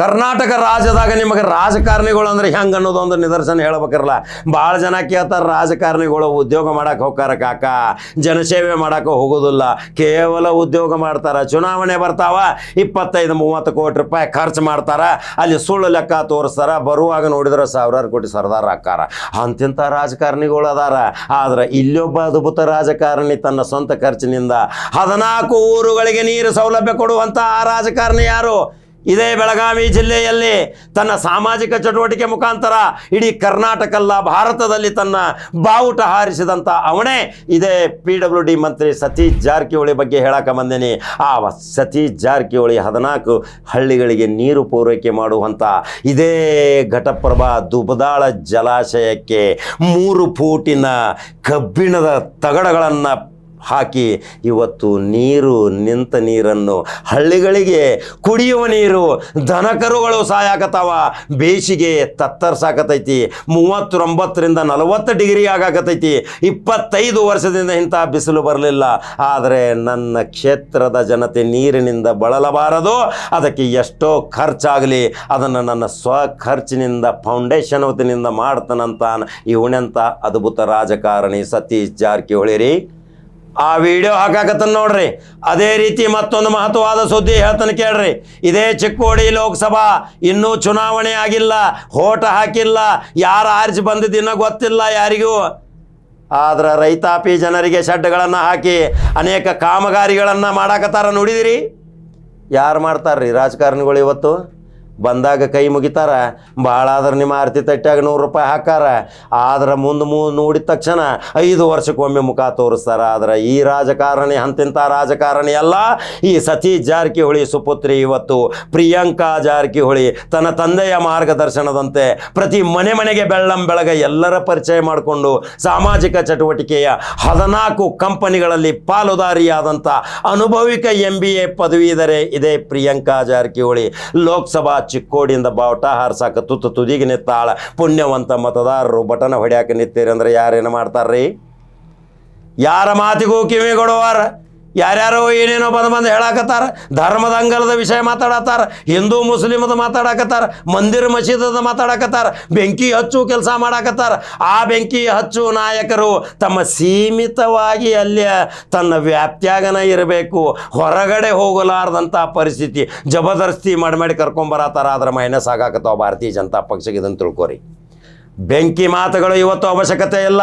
ಕರ್ನಾಟಕ ರಾಜ್ಯದಾಗ ನಿಮಗೆ ರಾಜಕಾರಣಿಗಳು ಅಂದ್ರೆ ಹೆಂಗೆ ಅನ್ನೋದು ಒಂದು ನಿದರ್ಶನ ಹೇಳ್ಬೇಕಿರಲ್ಲ. ಭಾಳ ಜನ ಕೇಳ್ತಾರೆ ರಾಜಕಾರಣಿಗಳು, ಉದ್ಯೋಗ ಮಾಡಕ್ಕೆ ಹೋಗ್ತಾರ ಕಾಕ. ಜನಸೇವೆ ಮಾಡಕ್ಕೆ ಹೋಗೋದಿಲ್ಲ. ಕೇವಲ ಉದ್ಯೋಗ ಮಾಡ್ತಾರ. ಚುನಾವಣೆ ಬರ್ತಾವ, ಇಪ್ಪತ್ತೈದು, ಮೂವತ್ತು ಕೋಟಿ ರೂಪಾಯಿ ಖರ್ಚು ಮಾಡ್ತಾರ. ಅಲ್ಲಿ ಸುಳ್ಳು ಲೆಕ್ಕ ತೋರಿಸ್ತಾರ. ಬರುವಾಗ ನೋಡಿದ್ರೆ ಸಾವಿರಾರು ಕೋಟಿ ಸರ್ದಾರ್ ಹಾಕಾರ ಅಂತಿಂಥ ರಾಜಕಾರಣಿಗಳು ಅದಾರ. ಆದ್ರೆ ಇಲ್ಲೊಬ್ಬ ಅದ್ಭುತ ರಾಜಕಾರಣಿ ತನ್ನ ಸ್ವಂತ ಖರ್ಚಿನಿಂದ ಹದಿನಾಲ್ಕು ಊರುಗಳಿಗೆ ನೀರು ಸೌಲಭ್ಯ ಕೊಡುವಂಥ ಆ ರಾಜಕಾರಣಿ ಯಾರು? ಇದೇ ಬೆಳಗಾವಿ ಜಿಲ್ಲೆಯಲ್ಲಿ ತನ್ನ ಸಾಮಾಜಿಕ ಚಟುವಟಿಕೆ ಮುಖಾಂತರ ಇಡೀ ಕರ್ನಾಟಕಲ್ಲ ಭಾರತದಲ್ಲಿ ತನ್ನ ಬಾವುಟ ಹಾರಿಸಿದಂಥ ಅವನೇ ಇದೇ ಪಿ ಡಬ್ಲ್ಯೂ ಡಿ ಮಂತ್ರಿ ಸತೀಶ್ ಜಾರಕಿಹೊಳಿ ಬಗ್ಗೆ ಹೇಳಕ್ಕೆ ಬಂದೇನೆ. ಆ ಸತೀಶ್ ಜಾರಕಿಹೊಳಿ ಹದಿನಾಲ್ಕು ಹಳ್ಳಿಗಳಿಗೆ ನೀರು ಪೂರೈಕೆ ಮಾಡುವಂಥ ಇದೇ ಘಟಪ್ರಭಾ ದುಬದಾಳ ಜಲಾಶಯಕ್ಕೆ ಮೂರು ಫೂಟಿನ ಕಬ್ಬಿಣದ ತಗಡಗಳನ್ನು ಹಾಕಿ ಇವತ್ತು ನೀರು ನಿಂತ ನೀರನ್ನು ಹಳ್ಳಿಗಳಿಗೆ ಕುಡಿಯುವ ನೀರು ದನಕರುಗಳು ಸಾಯಾಕತ್ತಾವ. ಬೇಸಿಗೆ ತತ್ತರ್ಸಾಕತೈತಿ ಮೂವತ್ತೊಂಬತ್ತರಿಂದ ನಲವತ್ತು ಡಿಗ್ರಿ ಆಗಾಕತೈತಿ ಇಪ್ಪತ್ತೈದು ವರ್ಷದಿಂದ ಇಂಥ ಬಿಸಿಲು ಬರಲಿಲ್ಲ. ಆದರೆ ನನ್ನ ಕ್ಷೇತ್ರದ ಜನತೆ ನೀರಿನಿಂದ ಬಳಲಬಾರದು. ಅದಕ್ಕೆ ಎಷ್ಟೋ ಖರ್ಚಾಗಲಿ. ಅದನ್ನು ನನ್ನ ಸ್ವ ಖರ್ಚಿನಿಂದ ಫೌಂಡೇಶನ್ ವತಿನಿಂದ ಮಾಡ್ತಾನಂತ ಇವನೆಂಥ ಅದ್ಭುತ ರಾಜಕಾರಣಿ ಸತೀಶ್ ಜಾರಕಿಹೊಳಿ ಆ ವಿಡಿಯೋ ಹಾಕಾಕತ್ತನ ನೋಡ್ರಿ. ಅದೇ ರೀತಿ ಮತ್ತೊಂದು ಮಹತ್ವವಾದ ಸುದ್ದಿ ಹೇಳ್ತಾನೆ ಕೇಳ್ರಿ. ಇದೇ ಚಿಕ್ಕೋಡಿ ಲೋಕಸಭಾ ಇನ್ನೂ ಚುನಾವಣೆ ಆಗಿಲ್ಲ ಹೋಟ ಹಾಕಿಲ್ಲ, ಯಾರು ಆರಿಸಿ ಬಂದಿದ್ದಿನ ಗೊತ್ತಿಲ್ಲ ಯಾರಿಗೂ. ಆದ್ರೆ ರೈತಾಪಿ ಜನರಿಗೆ ಶೆಡ್ಗಳನ್ನು ಹಾಕಿ ಅನೇಕ ಕಾಮಗಾರಿಗಳನ್ನು ಮಾಡಾಕತ್ತಾರ ನೋಡಿದಿರಿ? ಯಾರು ಮಾಡ್ತಾರ್ರಿ ರಾಜಕಾರಣಿಗಳು ಇವತ್ತು? ಬಂದಾಗ ಕೈ ಮುಗಿತಾರ. ಭಾಳ ಆದ್ರೆ ನಿಮ್ಮ ಆರತಿ ತಟ್ಟಾಗ ನೂರು ರೂಪಾಯಿ ಹಾಕಾರ ಆದ್ರೆ ಮುಂದೆ ಮೂ ನೋಡಿದ ತಕ್ಷಣ ಐದು ವರ್ಷಕ್ಕೊಮ್ಮೆ ಮುಖ ತೋರಿಸ್ತಾರ. ಆದ್ರೆ ಈ ರಾಜಕಾರಣಿ ಅಂತಿಂಥ ರಾಜಕಾರಣಿ ಅಲ್ಲ. ಈ ಸತೀಶ್ ಜಾರಕಿಹೊಳಿ ಸುಪುತ್ರಿ ಇವತ್ತು ಪ್ರಿಯಾಂಕಾ ಜಾರಕಿಹೊಳಿ ತನ್ನ ತಂದೆಯ ಮಾರ್ಗದರ್ಶನದಂತೆ ಪ್ರತಿ ಮನೆ ಮನೆಗೆ ಬೆಳ್ಳಂ ಬೆಳಗ ಎಲ್ಲರ ಪರಿಚಯ ಮಾಡಿಕೊಂಡು ಸಾಮಾಜಿಕ ಚಟುವಟಿಕೆಯ ಹದಿನಾಲ್ಕು ಕಂಪನಿಗಳಲ್ಲಿ ಪಾಲುದಾರಿಯಾದಂಥ ಅನುಭವಿಕ ಎಂ ಬಿ ಎ ಪದವೀಧರೆ ಇದೇ ಪ್ರಿಯಾಂಕಾ ಜಾರಕಿಹೊಳಿ. ಲೋಕಸಭಾ ಚಿಕ್ಕೋಡಿಯಿಂದ ಬಾವುಟ ಹಾರ್ಸಾಕ ತುತ್ತು ತುದಿಗೆ ನಿತ್ತಾಳ ಪುಣ್ಯವಂತ ಮತದಾರರು ಬಟನ ಹೊಡ್ಯಾಕ ನಿಂತೀರಿ ಅಂದ್ರೆ ಯಾರೇನು ಮಾಡ್ತಾರ್ರಿ? ಯಾರ ಮಾತಿಗೂ ಕಿವಿ ಕೊಡುವಾರ ಯಾರ್ಯಾರೋ ಏನೇನೋ ಬಂದು ಬಂದು ಹೇಳಾಕತ್ತಾರ, ಧರ್ಮದ ಅಂಗಲದ ವಿಷಯ ಮಾತಾಡತ್ತಾರ, ಹಿಂದೂ ಮುಸ್ಲಿಮದ ಮಾತಾಡಕತ್ತಾರ, ಮಂದಿರ ಮಸೀದದ ಮಾತಾಡಕತ್ತಾರ, ಬೆಂಕಿ ಹಚ್ಚು ಕೆಲಸ ಮಾಡಾಕತ್ತಾರ. ಆ ಬೆಂಕಿ ಹಚ್ಚು ನಾಯಕರು ತಮ್ಮ ಸೀಮಿತವಾಗಿ ಅಲ್ಲಿ ತನ್ನ ವ್ಯಾಪ್ತಿಯಾಗನ ಇರಬೇಕು, ಹೊರಗಡೆ ಹೋಗಲಾರ್ದಂಥ ಪರಿಸ್ಥಿತಿ, ಜಬರ್ದಸ್ತಿ ಮಾಡಿ ಮಾಡಿ ಕರ್ಕೊಂಬರತ್ತಾರ ಆದ್ರೆ ಮೈನಸ್ ಆಗಾಕತ್ತಾವ ಭಾರತೀಯ ಜನತಾ ಪಕ್ಷಕ್ಕೆ ಇದನ್ನು ತಿಳ್ಕೊರಿ. ಬೆಂಕಿ ಮಾತುಗಳು ಇವತ್ತು ಅವಶ್ಯಕತೆ ಇಲ್ಲ.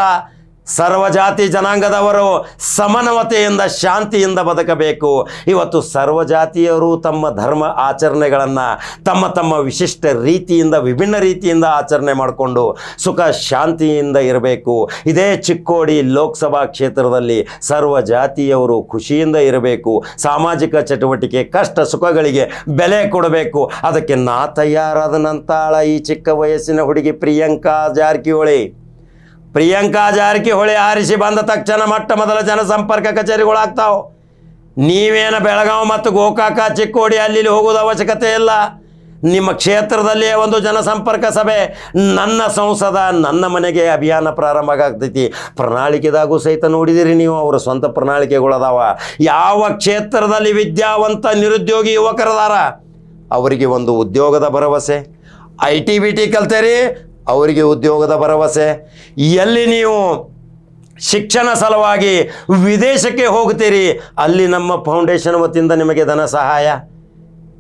ಸರ್ವಜಾತಿ ಜನಾಂಗದವರು ಸಮನವತೆಯಿಂದ ಶಾಂತಿಯಿಂದ ಬದುಕಬೇಕು. ಇವತ್ತು ಸರ್ವಜಾತಿಯರು ತಮ್ಮ ಧರ್ಮ ಆಚರಣೆಗಳನ್ನು ತಮ್ಮ ತಮ್ಮ ವಿಶಿಷ್ಟ ರೀತಿಯಿಂದ, ವಿಭಿನ್ನ ರೀತಿಯಿಂದ ಆಚರಣೆ ಮಾಡಿಕೊಂಡು ಸುಖ ಶಾಂತಿಯಿಂದ ಇರಬೇಕು. ಇದೇ ಚಿಕ್ಕೋಡಿ ಲೋಕಸಭಾ ಕ್ಷೇತ್ರದಲ್ಲಿ ಸರ್ವ ಜಾತಿಯವರು ಖುಷಿಯಿಂದ ಇರಬೇಕು. ಸಾಮಾಜಿಕ ಚಟುವಟಿಕೆ, ಕಷ್ಟ ಸುಖಗಳಿಗೆ ಬೆಲೆ ಕೊಡಬೇಕು. ಅದಕ್ಕೆ ನಾ ತಯಾರಾದ ನಂತಾಳ ಈ ಚಿಕ್ಕ ವಯಸ್ಸಿನ ಹುಡುಗಿ ಪ್ರಿಯಾಂಕಾ ಜಾರಕಿಹೊಳಿ. ಪ್ರಿಯಾಂಕಾ ಜಾರಕಿಹೊಳಿ ಆರಿಸಿ ಬಂದ ತಕ್ಷಣ ಮೊಟ್ಟ ಮೊದಲ ಜನಸಂಪರ್ಕ ಕಚೇರಿಗಳಾಗ್ತಾವೆ. ನೀವೇನು ಬೆಳಗಾವಿ ಮತ್ತು ಗೋಕಾಕ, ಚಿಕ್ಕೋಡಿ ಅಲ್ಲಿ ಹೋಗೋದು ಅವಶ್ಯಕತೆ ಇಲ್ಲ. ನಿಮ್ಮ ಕ್ಷೇತ್ರದಲ್ಲಿಯೇ ಒಂದು ಜನಸಂಪರ್ಕ ಸಭೆ. ನನ್ನ ಸಂಸದ ನನ್ನ ಮನೆಗೆ ಅಭಿಯಾನ ಪ್ರಾರಂಭ ಆಗ್ತೈತಿ. ಪ್ರಣಾಳಿಕೆದಾಗೂ ಸಹಿತ ನೋಡಿದಿರಿ ನೀವು, ಅವರ ಸ್ವಂತ ಪ್ರಣಾಳಿಕೆಗಳದಾವ. ಯಾವ ಕ್ಷೇತ್ರದಲ್ಲಿ ವಿದ್ಯಾವಂತ ನಿರುದ್ಯೋಗಿ ಯುವಕರದಾರ? ಅವರಿಗೆ ಒಂದು ಉದ್ಯೋಗದ ಭರವಸೆ. ಐ ಟಿ ಬಿ ಟಿ ಕಲ್ತೇರಿ ಅವರಿಗೆ ಉದ್ಯೋಗದ ಭರವಸೆ. ಎಲ್ಲಿ ನೀವು ಶಿಕ್ಷಣ ಸಲುವಾಗಿ ವಿದೇಶಕ್ಕೆ ಹೋಗ್ತೀರಿ ಅಲ್ಲಿ ನಮ್ಮ ಫೌಂಡೇಶನ್ ವತಿಯಿಂದ ನಿಮಗೆ ಧನ ಸಹಾಯ.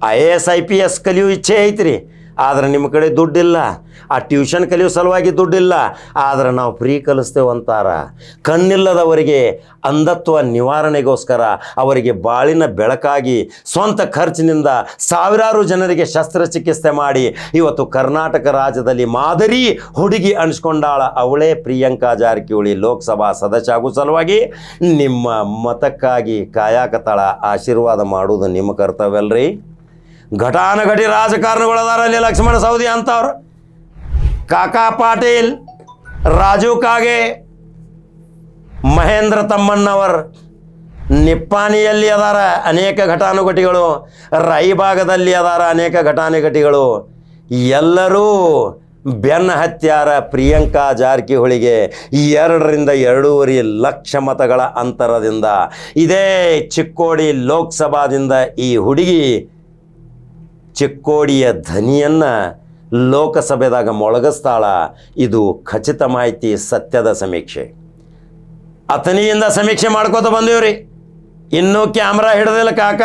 I A S, I P S ಕಲಿಯೋ ಇಚ್ಛೆ ಐತ್ರಿ. ಆದ್ರೆ ನಿಮ್ಮ ಕಡೆ ದುಡ್ಡಿಲ್ಲ. ಆ ಟ್ಯೂಷನ್ ಕಲಿಯೋ ಸಲುವಾಗಿ ದುಡ್ಡಿಲ್ಲ. ಆದ್ರೆ ನಾವು ಫ್ರೀ ಕಲಿಸ್ತೇವೆ ಅಂತಾರ. ಕಣ್ಣಿಲ್ಲದವರಿಗೆ ಅಂಧತ್ವ ನಿವಾರಣೆಗೋಸ್ಕರ ಅವರಿಗೆ ಬಾಳಿನ ಬೆಳಕಾಗಿ, ಸ್ವಂತ ಖರ್ಚಿನಿಂದ ಸಾವಿರಾರು ಜನರಿಗೆ ಶಸ್ತ್ರಚಿಕಿತ್ಸೆ ಮಾಡಿ, ಇವತ್ತು ಕರ್ನಾಟಕ ರಾಜ್ಯದಲ್ಲಿ ಮಾದರಿ ಹುಡುಗಿ ಅನಿಸ್ಕೊಂಡಾಳ ಅವಳೇ ಪ್ರಿಯಾಂಕಾ ಜಾರಕಿಹೊಳಿ ಲೋಕಸಭಾ ಸದಸ್ಯ. ಆಗೋ ಸಲುವಾಗಿ ನಿಮ್ಮ ಮತಕ್ಕಾಗಿ ಕಾಯಾಕತಾಳ ಆಶೀರ್ವಾದ ಮಾಡುವುದು ನಿಮ್ಮ ಕರ್ತವ್ಯ ಅಲ್ರಿ? ಘಟಾನುಘಟಿ ರಾಜಕಾರಣಿಗಳದಾರ ಅಲ್ಲಿ ಲಕ್ಷ್ಮಣ ಸೌದಿ ಅಂತವ್ರು. ಕಾಕಾ ಪಾಟೀಲ್, ರಾಜು ಕಾಗೆ, ಮಹೇಂದ್ರ ತಮ್ಮಣ್ಣವರ್. ನಿಪ್ಪಾನಿಯಲ್ಲಿ ಅದಾರ ಅನೇಕ ಘಟಾನುಘಟಿಗಳು ರೈಭಾಗದಲ್ಲಿ ಅದಾರ ಅನೇಕ ಘಟಾನುಘಟಿಗಳು. ಎಲ್ಲರೂ ಬೆನ್ನ ಹತ್ಯಾರ ಪ್ರಿಯಾಂಕಾ ಜಾರಕಿಹೊಳಿಗೆ ಎರಡರಿಂದ ಎರಡೂವರೆ ಲಕ್ಷ ಮತಗಳ ಅಂತರದಿಂದ ಇದೇ ಚಿಕ್ಕೋಡಿ ಲೋಕಸಭಾದಿಂದ ಈ ಹುಡುಗಿ ಚಿಕ್ಕೋಡಿಯ ಧ್ವನಿಯನ್ನು ಲೋಕಸಭೆದಾಗ ಮೊಳಗಿಸ್ತಾಳ. ಇದು ಖಚಿತ ಮಾಹಿತಿ ಸತ್ಯದ ಸಮೀಕ್ಷೆ. ಅತನಿಯಿಂದ ಸಮೀಕ್ಷೆ ಮಾಡ್ಕೋತ ಬಂದೇವ್ರಿ. ಇನ್ನೂ ಕ್ಯಾಮ್ರಾ ಹಿಡ್ದಿಲ್ಲ ಕಾಕ.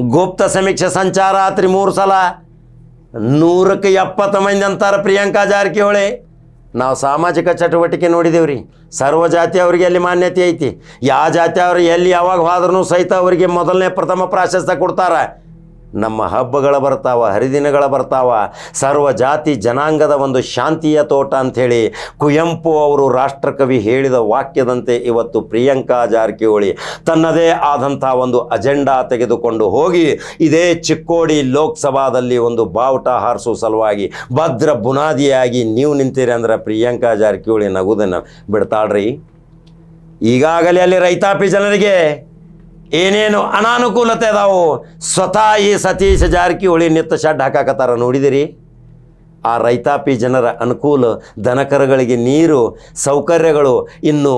ಗುಪ್ತ ಸಮೀಕ್ಷೆ ಸಂಚಾರ ಆತ್ರಿ ಮೂರು ಸಲ. ನೂರಕ್ಕೆ ಎಪ್ಪತ್ತು ಮಂದಿ ಅಂತಾರೆ ಪ್ರಿಯಾಂಕಾ ಜಾರಕಿಹೊಳಿ. ನಾವು ಸಾಮಾಜಿಕ ಚಟುವಟಿಕೆ ನೋಡಿದೇವ್ರಿ. ಸರ್ವ ಜಾತಿಯವರಿಗೆ ಅಲ್ಲಿ ಮಾನ್ಯತೆ ಐತಿ? ಯಾವ ಜಾತಿಯವ್ರು ಎಲ್ಲಿ ಯಾವಾಗ ಹೋದ್ರೂ ಸಹಿತ ಅವರಿಗೆ ಮೊದಲನೇ ಪ್ರಥಮ ಪ್ರಾಶಸ್ತ್ಯ ಕೊಡ್ತಾರೆ. ನಮ್ಮ ಹಬ್ಬಗಳ ಬರ್ತಾವ, ಹರಿದಿನಗಳ ಬರ್ತಾವ. ಸರ್ವ ಜಾತಿ ಜನಾಂಗದ ಒಂದು ಶಾಂತಿಯ ತೋಟ ಅಂಥೇಳಿ ಕುವೆಂಪು ಅವರು ರಾಷ್ಟ್ರಕವಿ ಹೇಳಿದ ವಾಕ್ಯದಂತೆ ಇವತ್ತು ಪ್ರಿಯಾಂಕಾ ಜಾರಕಿಹೊಳಿ ತನ್ನದೇ ಆದಂಥ ಒಂದು ಅಜೆಂಡಾ ತೆಗೆದುಕೊಂಡು ಹೋಗಿ ಇದೇ ಚಿಕ್ಕೋಡಿ ಲೋಕಸಭಾದಲ್ಲಿ ಒಂದು ಬಾವುಟ ಹಾರಿಸುವ ಸಲುವಾಗಿ ಭದ್ರ ಬುನಾದಿಯಾಗಿ ನೀವು ನಿಂತೀರಿ ಅಂದ್ರೆ ಪ್ರಿಯಾಂಕಾ ಜಾರಕಿಹೊಳಿ ನಗುದನ್ನು ಬಿಡ್ತಾಳ್ರಿ. ಈಗಾಗಲೇ ಅಲ್ಲಿ ರೈತಾಪಿ ಜನರಿಗೆ ಏನೇನು ಅನಾನುಕೂಲತೆ ಅದಾವು, ಸ್ವತಃ ಈ ಸತೀಶ್ ಜಾರಕಿಹೊಳಿ ನಿತ್ತ ಶೆಡ್ ಹಾಕಾಕತ್ತಾರ ನೋಡಿದಿರಿ? ಆ ರೈತಾಪಿ ಜನರ ಅನುಕೂಲ, ದನಕರಗಳಿಗೆ ನೀರು, ಸೌಕರ್ಯಗಳು, ಇನ್ನು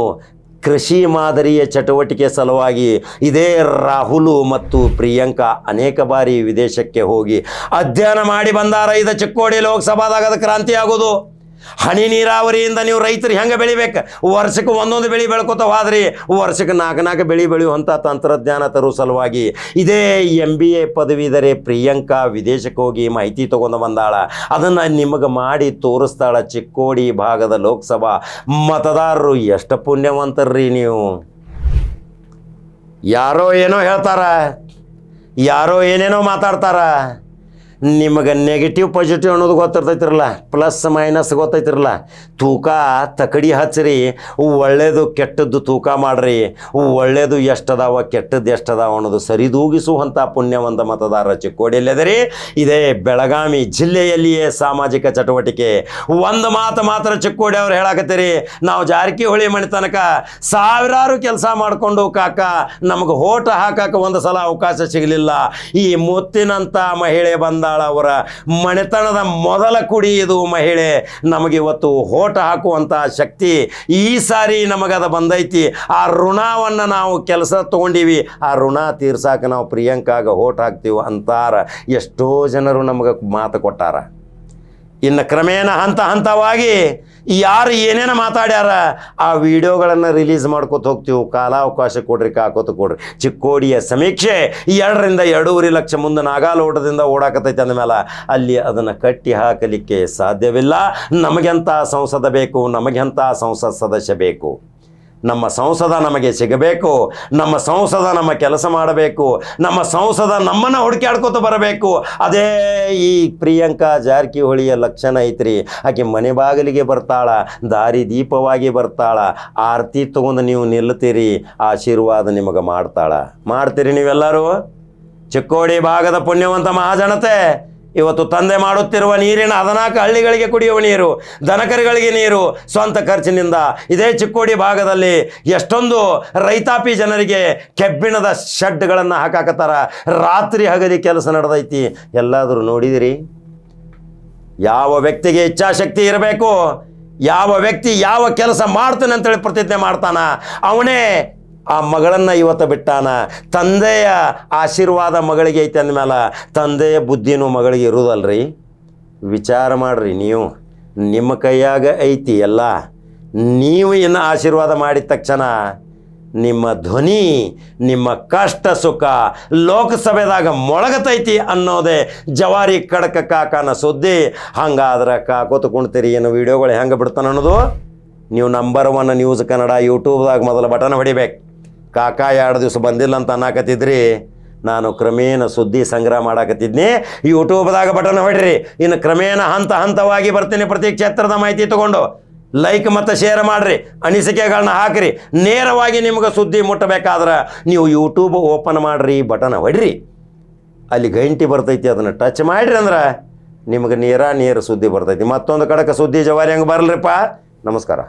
ಕೃಷಿ ಮಾದರಿಯ ಚಟುವಟಿಕೆ ಸಲುವಾಗಿ ಇದೇ ರಾಹುಲು ಮತ್ತು ಪ್ರಿಯಾಂಕಾ ಅನೇಕ ಬಾರಿ ವಿದೇಶಕ್ಕೆ ಹೋಗಿ ಅಧ್ಯಯನ ಮಾಡಿ ಬಂದಾರ. ಇದ ಚಿಕ್ಕೋಡಿ ಲೋಕಸಭಾದಾಗ ಕ್ರಾಂತಿ ಆಗೋದು ಹನಿ ನೀರಾವರಿಯಿಂದ ನೀವು ರೈತರು ಹೆಂಗೆ ಬೆಳಿಬೇಕು? ವರ್ಷಕ್ಕೆ ಒಂದೊಂದು ಬೆಳೆ ಬೆಳ್ಕೊತ ಹೋದ್ರಿ, ವರ್ಷಕ್ಕೆ ನಾಲ್ಕು ನಾಲ್ಕು ಬೆಳೆ ಬೆಳೆಯುವಂಥ ತಂತ್ರಜ್ಞಾನ ತರೋ ಸಲುವಾಗಿ. ಇದೇ ಎಂ ಬಿ ಎ ಪದವೀಧರೆ ಪ್ರಿಯಾಂಕಾ ವಿದೇಶಕ್ಕೆ ಹೋಗಿ ಮಾಹಿತಿ ತೊಗೊಂಡು ಬಂದಾಳ. ಅದನ್ನು ನಿಮಗೆ ಮಾಡಿ ತೋರಿಸ್ತಾಳ ಚಿಕ್ಕೋಡಿ ಭಾಗದ ಲೋಕಸಭಾ ಮತದಾರರು. ಎಷ್ಟು ಪುಣ್ಯವಂತರ್ರಿ ನೀವು. ಯಾರೋ ಏನೋ ಹೇಳ್ತಾರ, ಯಾರೋ ಏನೇನೋ ಮಾತಾಡ್ತಾರ. ನಿಮಗೆ ನೆಗೆಟಿವ್ ಪಾಸಿಟಿವ್ ಅನ್ನೋದು ಗೊತ್ತಿರ್ತೈತಿರಲ್ಲ ಪ್ಲಸ್ ಮೈನಸ್ ಗೊತ್ತೈತಿರಲ್ಲ. ತೂಕ ತಕಡಿ ಹಚ್ಚಿರಿ ಒಳ್ಳೆಯದು ಕೆಟ್ಟದ್ದು ತೂಕ ಮಾಡಿರಿ ಒಳ್ಳೆಯದು ಎಷ್ಟದಾವ, ಕೆಟ್ಟದ್ದು ಎಷ್ಟದಾವ ಅನ್ನೋದು ಸರಿದೂಗಿಸುವಂಥ ಪುಣ್ಯವಂತ ಮತದಾರ ಚಿಕ್ಕೋಡಿಯಲ್ಲಿದೆ ಇದೇ ಬೆಳಗಾವಿ ಜಿಲ್ಲೆಯಲ್ಲಿಯೇ ಸಾಮಾಜಿಕ ಚಟುವಟಿಕೆ. ಒಂದು ಮಾತು ಮಾತ್ರ ಚಿಕ್ಕೋಡಿ ಅವ್ರು ಹೇಳಾಕತ್ತೀರಿ. ನಾವು ಜಾರಕಿಹೊಳಿ ಮಣಿ ತನಕ ಸಾವಿರಾರು ಕೆಲಸ ಮಾಡಿಕೊಂಡು ಕಾಕ, ನಮಗೆ ಹೋಟ ಹಾಕಕ್ಕೆ ಒಂದು ಸಲ ಅವಕಾಶ ಸಿಗಲಿಲ್ಲ. ಈ ಮುತ್ತಿನಂಥ ಮಹಿಳೆ ಬಂದಾಳ ಅವರ ಮನೆತನದ ಮೊದಲ ಕುಡಿ ಇದು ಮಹಿಳೆ. ನಮಗೆ ಇವತ್ತು ಹೋಟ ಹಾಕುವಂತಹ ಶಕ್ತಿ ಈ ಸಾರಿ ನಮಗದ ಬಂದೈತಿ. ಆ ಋಣವನ್ನು ನಾವು ಕೆಲಸ ತೊಗೊಂಡೀವಿ. ಆ ಋಣ ತೀರ್ಸಾಕ ನಾವು ಪ್ರಿಯಾಂಕಾಗ ಹೋಟ್ ಹಾಕ್ತೀವಿ ಅಂತಾರ. ಎಷ್ಟೋ ಜನರು ನಮಗೆ ಮಾತು ಕೊಟ್ಟಾರ. ಇನ್ನು ಕ್ರಮೇಣ ಹಂತ ಹಂತವಾಗಿ ಯಾರು ಏನೇನು ಮಾತಾಡ್ಯಾರ, ಆ ವಿಡಿಯೋಗಳನ್ನು ರಿಲೀಸ್ ಮಾಡ್ಕೋತ ಹೋಗ್ತೀವಿ. ಕಾಲಾವಕಾಶ ಕೊಡ್ರಿ, ಕಾಕೋತ ಕೊಡ್ರಿ. ಚಿಕ್ಕೋಡಿಯ ಸಮೀಕ್ಷೆ ಎರಡರಿಂದ ಎರಡೂವರೆ ಲಕ್ಷ ಮುಂದೆ ನಾಗಾಲೋಟದಿಂದ ಓಡಾಕತೈತೆ ಅಂದಮೇಲೆ ಅಲ್ಲಿ ಅದನ್ನು ಕಟ್ಟಿ ಹಾಕಲಿಕ್ಕೆ ಸಾಧ್ಯವಿಲ್ಲ. ನಮಗೆಂಥ ಸಂಸದ ಬೇಕು ನಮಗೆಂಥ ಸಂಸತ್ ಸದಸ್ಯ ಬೇಕು. ನಮ್ಮ ಸಂಸದ ನಮಗೆ ಸಿಗಬೇಕು, ನಮ್ಮ ಸಂಸದ ನಮ್ಮ ಕೆಲಸ ಮಾಡಬೇಕು, ನಮ್ಮ ಸಂಸದ ನಮ್ಮನ್ನು ಹುಡುಕ್ಯಾಡ್ಕೋತ ಬರಬೇಕು. ಅದೇ ಈ ಪ್ರಿಯಾಂಕಾ ಜಾರಕಿಹೊಳಿಯ ಲಕ್ಷಣ ಐತ್ರಿ. ಆಕೆ ಮನೆ ಬಾಗಿಲಿಗೆ ಬರ್ತಾಳ, ದಾರಿ ದೀಪವಾಗಿ ಬರ್ತಾಳ, ಆರತಿ ತೊಗೊಂಡು ನೀವು ನಿಲ್ಲುತ್ತೀರಿ, ಆಶೀರ್ವಾದ ನಿಮಗೆ ಮಾಡ್ತಾಳ. ಮಾಡ್ತೀರಿ ನೀವೆಲ್ಲರೂ? ಚಿಕ್ಕೋಡಿ ಭಾಗದ ಪುಣ್ಯವಂತ ಮಹಾಜನತೆ. ಇವತ್ತು ತಂದೆ ಮಾಡುತ್ತಿರುವ ನೀರಿನ ಹದಿನಾಲ್ಕು ಹಳ್ಳಿಗಳಿಗೆ ಕುಡಿಯುವ ನೀರು, ದನಕರುಗಳಿಗೆ ನೀರು, ಸ್ವಂತ ಖರ್ಚಿನಿಂದ. ಇದೇ ಚಿಕ್ಕೋಡಿ ಭಾಗದಲ್ಲಿ ಎಷ್ಟೊಂದು ರೈತಾಪಿ ಜನರಿಗೆ ಕೆಬ್ಬಿಣದ ಶೆಡ್ಗಳನ್ನು ಹಾಕಾಕತ್ತಾರ. ರಾತ್ರಿ ಹಗಲಿ ಕೆಲಸ ನಡೆದೈತಿ. ಎಲ್ಲಾದರೂ ನೋಡಿದಿರಿ? ಯಾವ ವ್ಯಕ್ತಿಗೆ ಇಚ್ಛಾಶಕ್ತಿ ಇರಬೇಕು? ಯಾವ ವ್ಯಕ್ತಿ ಯಾವ ಕೆಲಸ ಮಾಡ್ತಾನೆ ಅಂತೇಳಿ ಪ್ರತಿಜ್ಞೆ ಮಾಡ್ತಾನ? ಅವನೇ ಆ ಮಗಳನ್ನು ಇವತ್ತು ಬಿಟ್ಟಾನ? ತಂದೆಯ ಆಶೀರ್ವಾದ ಮಗಳಿಗೆ ಐತೆ ಅಂದಮೇಲೆ ತಂದೆಯ ಬುದ್ಧಿನೂ ಮಗಳಿಗೆ ಇರುವುದಲ್ರಿ ವಿಚಾರ ಮಾಡ್ರಿ ನೀವು. ನಿಮ್ಮ ಕೈಯಾಗ ಐತಿ ಎಲ್ಲ. ನೀವು ಇನ್ನು ಆಶೀರ್ವಾದ ಮಾಡಿದ ತಕ್ಷಣ ನಿಮ್ಮ ಧ್ವನಿ, ನಿಮ್ಮ ಕಷ್ಟ ಸುಖ ಲೋಕಸಭೆದಾಗ ಮೊಳಗತೈತಿ ಅನ್ನೋದೇ ಜವಾರಿ ಕಡಕ ಕಾಕನ ಸುದ್ದಿ. ಹಂಗಾದ್ರೆ ಕಾಕೋತು ಕುಣ್ತೀರಿ ಏನು ವಿಡಿಯೋಗಳು ಹೆಂಗೆ ಬಿಡ್ತಾನೆ ಅನ್ನೋದು? ನೀವು ನಂಬರ್ ಒನ್ ನ್ಯೂಸ್ ಕನ್ನಡ ಯೂಟ್ಯೂಬ್ದಾಗ ಮೊದಲು ಬಟನ್ ಹೊಡಿಬೇಕು. ಕಾಕ, ಎರಡು ದಿವಸ ಬಂದಿಲ್ಲ ಅಂತ ಅನ್ನಕತ್ತಿದ್ರಿ. ನಾನು ಕ್ರಮೇಣ ಸುದ್ದಿ ಸಂಗ್ರಹ ಮಾಡಾಕತ್ತಿದ್ನಿ. ಯೂಟ್ಯೂಬ್ದಾಗ ಬಟನ್ ಹೊಡ್ರಿ. ಇನ್ನು ಕ್ರಮೇಣ ಹಂತ ಹಂತವಾಗಿ ಬರ್ತೀನಿ ಪ್ರತಿ ಕ್ಷೇತ್ರದ ಮಾಹಿತಿ ತಗೊಂಡು. ಲೈಕ್ ಮತ್ತು ಶೇರ್ ಮಾಡಿರಿ. ಅನಿಸಿಕೆಗಳನ್ನ ಹಾಕಿರಿ. ನೇರವಾಗಿ ನಿಮ್ಗೆ ಸುದ್ದಿ ಮುಟ್ಟಬೇಕಾದ್ರೆ ನೀವು ಯೂಟ್ಯೂಬ್ ಓಪನ್ ಮಾಡಿರಿ, ಬಟನ್ ಹೊಡ್ರಿ. ಅಲ್ಲಿ ಗಂಟಿ ಬರ್ತೈತಿ, ಅದನ್ನು ಟಚ್ ಮಾಡಿರಿ ಅಂದ್ರೆ ನಿಮ್ಗೆ ನೇರ ನೇರ ಸುದ್ದಿ ಬರ್ತೈತಿ. ಮತ್ತೊಂದು ಕಡಕ ಸುದ್ದಿ ಜವಾರಿ ಹಂಗೆ ಬರಲ್ರಿಪ್ಪ. ನಮಸ್ಕಾರ.